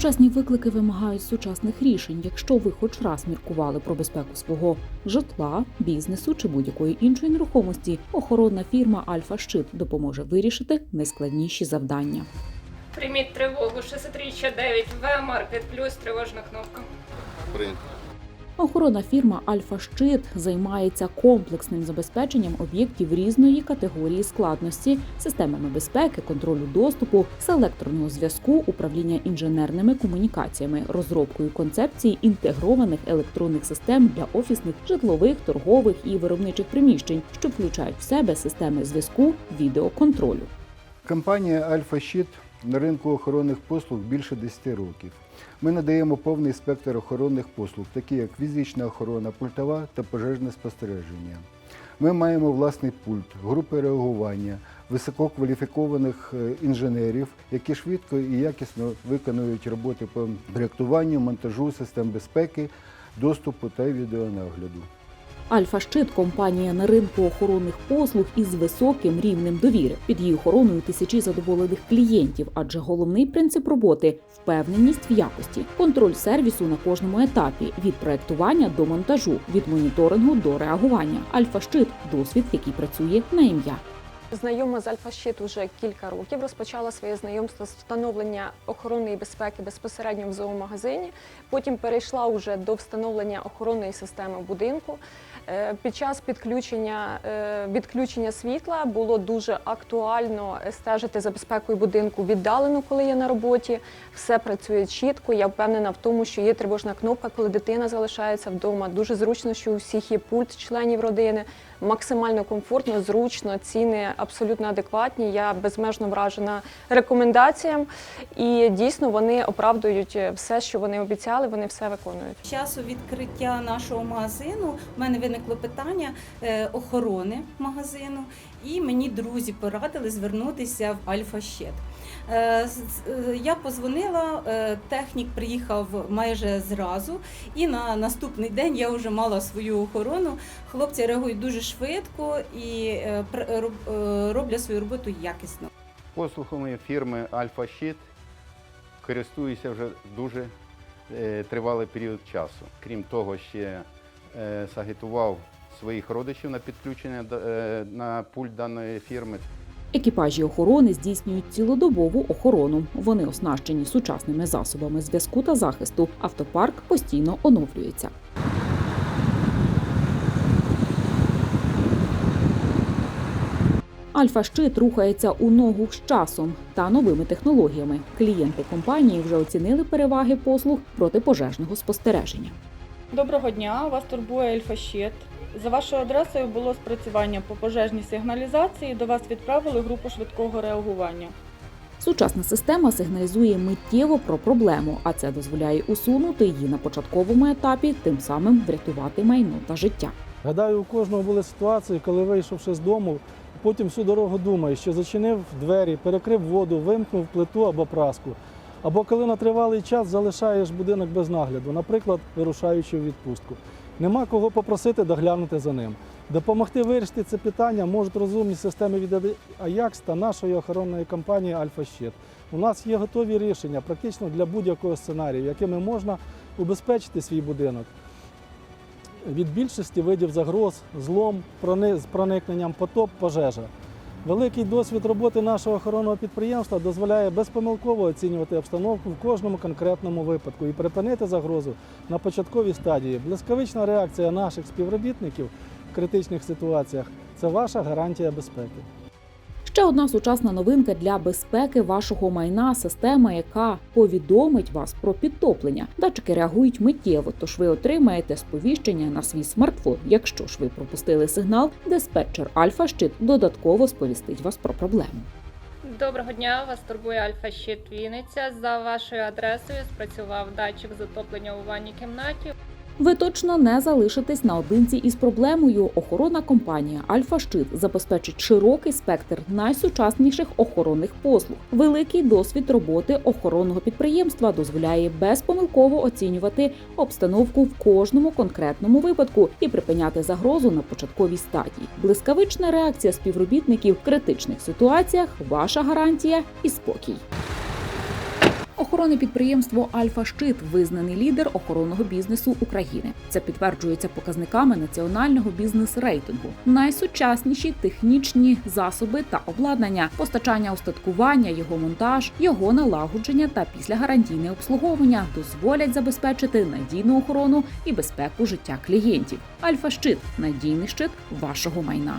Сучасні виклики вимагають сучасних рішень. Якщо ви хоч раз міркували про безпеку свого житла, бізнесу чи будь-якої іншої нерухомості, охоронна фірма Альфа Щит допоможе вирішити найскладніші завдання. Прийміть тривогу 639 В Маркет Плюс тривожна кнопка. Прийнято. Охоронна фірма Альфа Щит займається комплексним забезпеченням об'єктів різної категорії складності, системами безпеки, контролю доступу, селекторного зв'язку, управління інженерними комунікаціями, розробкою концепції інтегрованих електронних систем для офісних, житлових, торгових і виробничих приміщень, що включають в себе системи зв'язку, відеоконтролю. Компанія Альфа Щит на ринку охоронних послуг більше 10 років. Ми надаємо повний спектр охоронних послуг, такі як фізична охорона, пультова та пожежне спостереження. Ми маємо власний пульт, групи реагування, висококваліфікованих е, інженерів, які швидко і якісно виконують роботи по проєктуванню, монтажу систем безпеки, доступу та відеонагляду. Альфа Щит компанія на ринку охоронних послуг із високим рівнем довіри. Під її охороною тисячі задоволених клієнтів, адже головний принцип роботи впевненість в якості, контроль сервісу на кожному етапі від проектування до монтажу, від моніторингу до реагування. Альфа Щит досвід, який працює на ім'я. Знайома з Альфа-Щит уже кілька років. Розпочала своє знайомство з встановлення охоронної безпеки безпосередньо в зоомагазині. Потім перейшла уже до встановлення охоронної системи в будинку. Е, Під час підключення е, відключення світла було дуже актуально стежити за безпекою будинку віддалено, коли я на роботі. Все працює чітко. Я впевнена в тому, що є тривожна кнопка, коли дитина залишається вдома. Дуже зручно, що у всіх є пульт членів родини. Максимально комфортно, зручно, ціни абсолютно адекватні. Я безмежно вражена рекомендаціям, і дійсно вони оправдують все, що вони обіцяли. Вони все виконують. Часу відкриття нашого магазину в мене виникло питання е, охорони магазину, і мені друзі порадили звернутися в Альфа Щит. Е, е, Я позвонила, технік приїхав майже зразу, і на наступний день я вже мала свою охорону. Хлопці реагують дуже швидко і е, роб- е, роблять свою роботу якісно. Послугами фірми Альфа Щит користуюся вже дуже е, тривалий період часу. Крім того, ще е, сагітував своїх родичів на підключення е, на пульт даної фірми. Екіпажі охорони здійснюють цілодобову охорону. Вони оснащені сучасними засобами зв'язку та захисту. Автопарк постійно оновлюється. Альфа Щит рухається у ногу з часом та новими технологіями. Клієнти компанії вже оцінили переваги послуг протипожежного спостереження. Доброго дня, вас турбує Ельфащит. За вашою адресою було спрацювання по пожежній сигналізації. До вас відправили групу швидкого реагування. Сучасна система сигналізує миттєво про проблему, а це дозволяє усунути її на початковому етапі, тим самим врятувати майно та життя. Гадаю, у кожного були ситуації, коли вийшовши з дому, потім всю дорогу думаєш, що зачинив двері, перекрив воду, вимкнув плиту або праску. Або коли на тривалий час залишаєш будинок без нагляду, наприклад, вирушаючи в відпустку. Нема кого попросити доглянути за ним. Допомогти вирішити це питання можуть розумні системи від Ajax та нашої охоронної компанії Альфа Щит. У нас є готові рішення практично для будь-якого сценарію, якими можна убезпечити свій будинок від більшості видів загроз, злом, з проникненням потоп, пожежа. Великий досвід роботи нашого охоронного підприємства дозволяє безпомилково оцінювати обстановку в кожному конкретному випадку і припинити загрозу на початковій стадії. Блискавична реакція наших співробітників в критичних ситуаціях це ваша гарантія безпеки. Ще одна сучасна новинка для безпеки вашого майна система, яка повідомить вас про підтоплення. Датчики реагують миттєво, тож ви отримаєте сповіщення на свій смартфон. Якщо ж ви пропустили сигнал, диспетчер Альфа Щит додатково сповістить вас про проблему. Доброго дня, вас турбує Альфа Щит Вінниця. За вашою адресою спрацював датчик затоплення у ванній кімнаті. Ви точно не залишитесь наодинці із проблемою. Охоронна компанія Альфа Щит забезпечить широкий спектр найсучасніших охоронних послуг. Великий досвід роботи охоронного підприємства дозволяє безпомилково оцінювати обстановку в кожному конкретному випадку і припиняти загрозу на початковій стадії. Блискавична реакція співробітників в критичних ситуаціях ваша гарантія і спокій. Охоронне підприємство Альфа Щит визнаний лідер охоронного бізнесу України. Це підтверджується показниками національного бізнес-рейтингу. Найсучасніші технічні засоби та обладнання, постачання устаткування, його монтаж, його налагодження та післягарантійне обслуговування дозволять забезпечити надійну охорону і безпеку життя клієнтів. Альфа Щит надійний щит вашого майна.